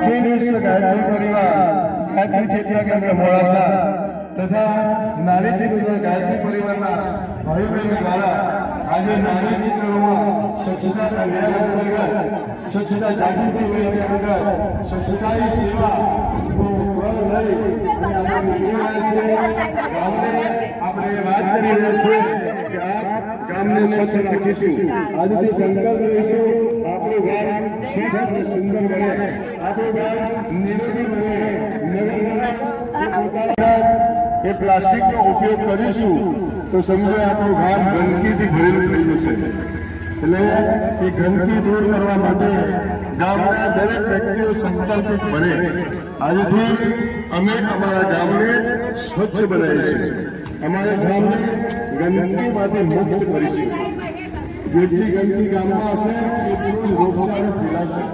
અખિલ પરિવાર ગાયત્રી ચિત્ર કેન્દ્ર મોડાસા તથા નારી ચિત્ર ગાયત્રી પરિવારના ભાઈ દ્વારા આજે નારી ચિત્રોમાં સ્વચ્છતા અંતર્ગત સ્વચ્છતા જાગૃતિ અભિયાન અંતર્ગત સ્વચ્છતાની સેવા આપણે વાત કરી રહ્યા છીએ. ગામને સ્વચ્છ રાખીશું. આજથી સંકલ્પ લઈશું. આપણું ગામ સ્વચ્છ અને સુંદર બને. આપણું ગામ નિરોગી બને. એ પ્લાસ્ટિકનો ઉપયોગ કરીશું, તો સમજો આપણું ગામ ગંદકીથી ભરેલું થઈ જશે. એટલે એ ગંદકી દૂર કરવા માટે ગામના દરેક વ્યક્તિઓ સંકલ્પિત બને. આજથી અમે અમારા ગામને સ્વચ્છ બનાવીશું. અમારા ગામને ગંદકીમાંથી મુક્ત કરીશું જેટલી ગંદકી ગામમાં હશે એટલું જ રોગચાળો ફેલાશે.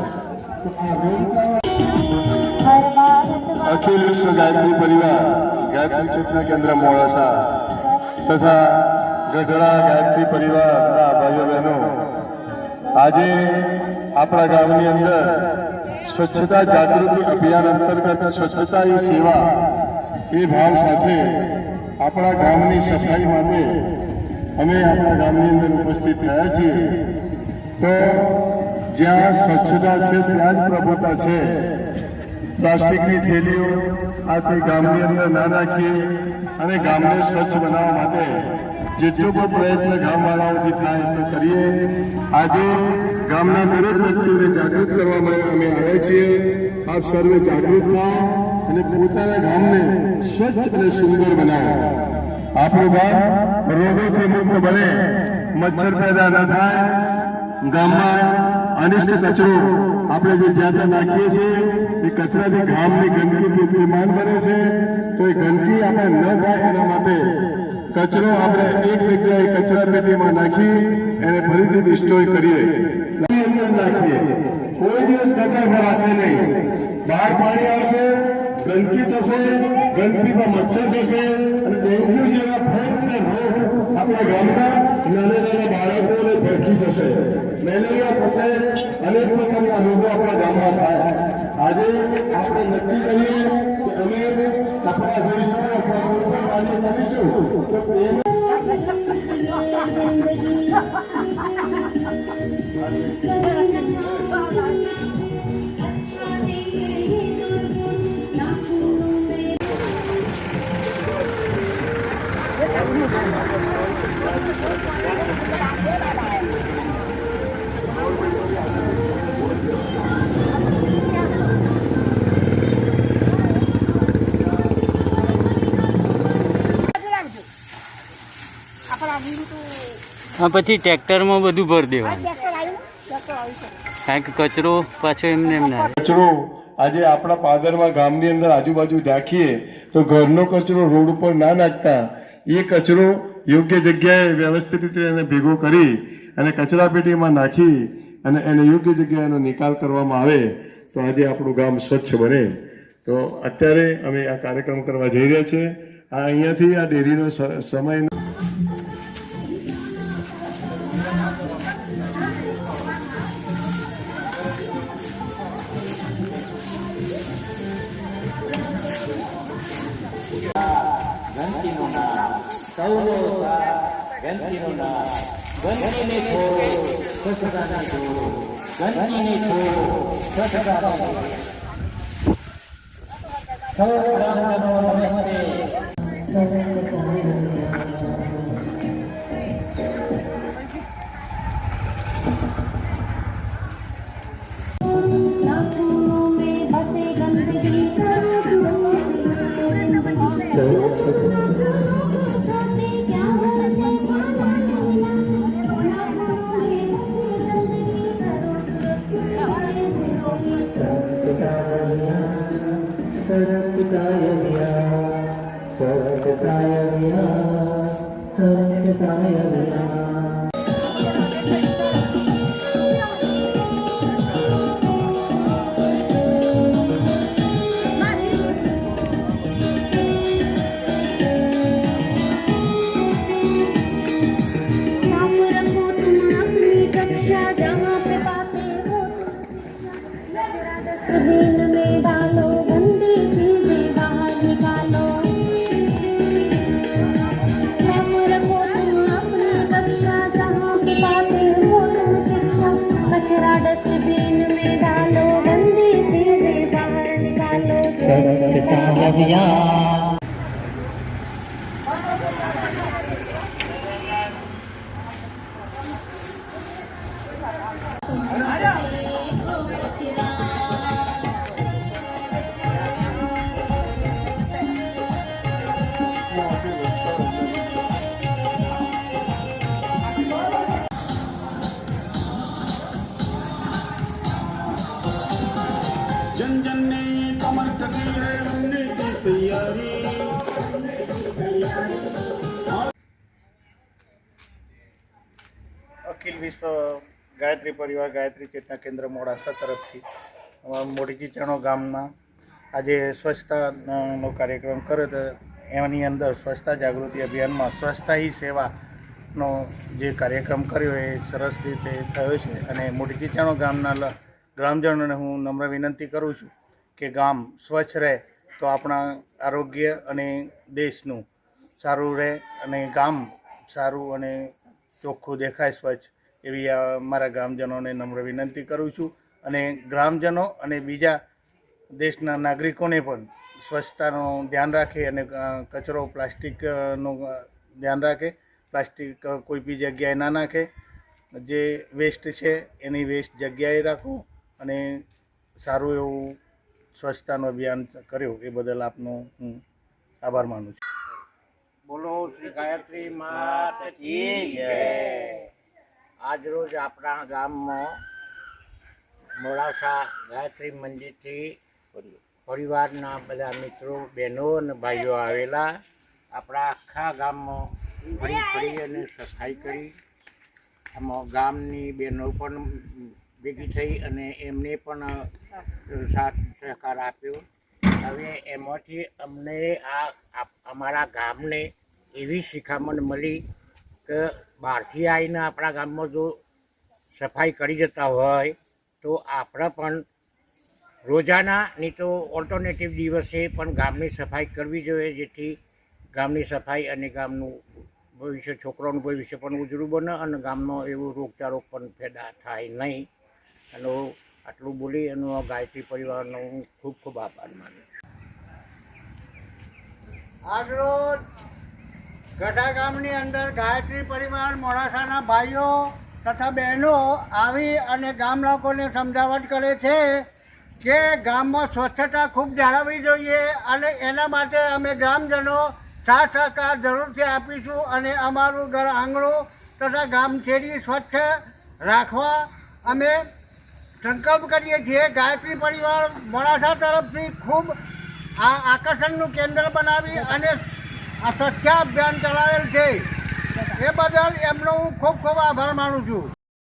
તો આ રોગચાળો અખિલ વિશ્વ ગાયત્રી પરિવાર, ગાયત્રી ચેતના કેન્દ્ર મોડાસા તથા ગઢડા ગાયત્રી પરિવારના ભાઈઓ બહેનો, આજે આપણા ગામની અંદર સ્વચ્છતા જાગૃતિ અભિયાન અંતર્ગત સ્વચ્છતા એ સેવા એ ભાવ સાથે આપણા ગામની સફાઈ માટે અમે આપણા ગામની અંદર ઉપસ્થિત થયા છીએ. તો જ્યાં સ્વચ્છતા છે, ત્યાં જ પ્રભુતા છે. પ્લાસ્ટિકની થેલીઓ આ તે ગામની અંદર ના નાખીએ અને ગામને સ્વચ્છ બનાવવા માટે જેટલો પણ પ્રયત્ન ગામવાળાઓથી થાય એટલો કરીએ. આજે ગામના દરેક વ્યક્તિઓને જાગૃત કરવા માટે અમે આવ્યા છીએ. આપ સર્વે જાગૃત થાઓ અને પોતાના ગામને સ્વચ્છ અને સુંદર બનાવો. આપણું ગામ રોગોથી મુક્ત બને, મચ્છર પેદા ન થાય, ગામમાં અનિષ્ટ કચરો આપણે જે જ્યાં ત્યાં નાખીએ છીએ, એ કચરાથી ગામની ગંદકી બેમાન બને છે. તો એ ગંદકી આપણે ન થાય એના માટે કચરો આપણે એક જગ્યાએ કચરા પેટીમાં નાખી એને ફરીથી ડિસ્ટ્રોય કરીએ. નાખીએ. કોઈ દિવસ ગટર ભરાશે નહીં. બહાર પાણી આવશે ગંદકી થશે ગંદકીમાં મચ્છર થશે અને ડેન્ગ્યુ જેવા રોગ આપણા ગામના નાના નાના બાળકોને ભડકી જશે. મેલેરિયા થશે, અનેક પ્રકારના રોગો આપણા ગામમાં થાય. આજે આપણે નક્કી કરીએ કે અમે કપડા ધોઈશું, અથવા કોઈ પણ કાર્ય કરીશું, તો પછી ટ્રેક્ટરમાં બધું ભરી દેવાનું. ટ્રેક્ટર આવ્યું ટ્રેક્ટર આવી શકે કારણ કે કચરો પાછો એમને એમ ના કચરો આજે આપણા પાદરમાં ગામની અંદર આજુબાજુ રાખીએ તો ઘરનો કચરો રોડ ઉપર ના નાખતા. એ કચરો યોગ્ય જગ્યાએ વ્યવસ્થિત રીતે એને ભેગો કરી અને કચરા પેટીમાં નાખી અને એને યોગ્ય જગ્યાએ એનો નિકાલ કરવામાં આવે તો આજે આપણું ગામ સ્વચ્છ બને. તો અત્યારે અમે આ કાર્યક્રમ કરવા જઈ રહ્યા છીએ. આ અહીંયાથી આ ડેરીનો સ- સમય ガンティネコ、ガンティネコ、ガンティネコ、ガンティネコ、Sarat Taya Vyaya, Sarat सच्चिदानव्या અખિલ વિશ્વ ગાયત્રી પરિવાર ગાયત્રી ચેતના કેન્દ્ર મોડાસા તરફથી અમારા મોટી ચણો ગામમાં આજે સ્વચ્છતાનો કાર્યક્રમ કર્યો તો એની અંદર સ્વચ્છતા જાગૃતિ અભિયાનમાં સ્વચ્છતા હી સેવાનો જે કાર્યક્રમ કર્યો એ સરસ રીતે થયો છે અને મોટી ચીચાણો ગામના ગ્રામજનોને હું નમ્ર વિનંતી કરું છું કે ગામ સ્વચ્છ રહે. તો આપણા આરોગ્ય અને દેશનું સારું રહે અને ગામ સારું અને ચોખ્ખું દેખાય સ્વચ્છ એવી મારા ગ્રામજનોને નમ્ર વિનંતી કરું છું. અને ગ્રામજનો અને બીજા દેશના નાગરિકોને પણ સ્વચ્છતાનું ધ્યાન રાખે અને કચરો પ્લાસ્ટિકનું ધ્યાન રાખે. પ્લાસ્ટિક કોઈ બી જગ્યાએ ના નાખે. જે વેસ્ટ છે એની વેસ્ટ જગ્યાએ રાખો અને સારું એવું સ્વચ્છતાનું અભિયાન કર્યું, એ બદલ આપનો હું આભાર માનું છું. બોલો શ્રી ગાયત્રી માત આજરોજ આપણા ગામમાં મોડાસા ગાયત્રી મંદિરથી પરિવારના બધા મિત્રો, બહેનો અને ભાઈઓ આવેલા. આપણા આખા ગામમાં ફરી અને સફાઈ કરી. આમાં ગામની બહેનો પણ ભેગી થઈ અને એમને પણ સાથ સહકાર આપ્યો. હવે એમાંથી અમને આ અમારા ગામને એવી શિખામણ મળી કે બહારથી આવીને આપણા ગામમાં જો સફાઈ કરી જતા હોય, તો આપણે પણ રોજાના નહીં તો ઓલ્ટરનેટિવ દિવસે પણ ગામની સફાઈ કરવી જોઈએ, જેથી ગામની સફાઈ અને ગામનું ભવિષ્ય, છોકરાઓનું ભવિષ્ય પણ ઉજળું બને અને ગામનો એવો રોગચાળો પણ પેદા થાય નહીં. અને આટલું બોલી એનો ગાયત્રી પરિવારનો હું ખૂબ ખૂબ આભાર માનું આજરોજ ગઢા ગામની અંદર ગાયત્રી પરિવાર, મોડાસાના ભાઈઓ તથા બહેનો આવી અને ગામ લોકોને સમજાવટ કરે છે કે ગામમાં સ્વચ્છતા ખૂબ જાળવવી જોઈએ અને એના માટે અમે ગ્રામજનો સાથ સહકાર જરૂરથી આપીશું અને અમારું ઘર આંગણું તથા ગામ શેરી સ્વચ્છ રાખવા અમે સંકલ્પ કરીએ છીએ ગાયત્રી પરિવાર મોડાસા તરફથી ખૂબ આ આકર્ષણનું કેન્દ્ર બનાવી અને આ સ્વચ્છતા અભિયાન ચલાવેલ છે. એ બદલ એમનો હું ખૂબ ખૂબ આભાર માનું છું.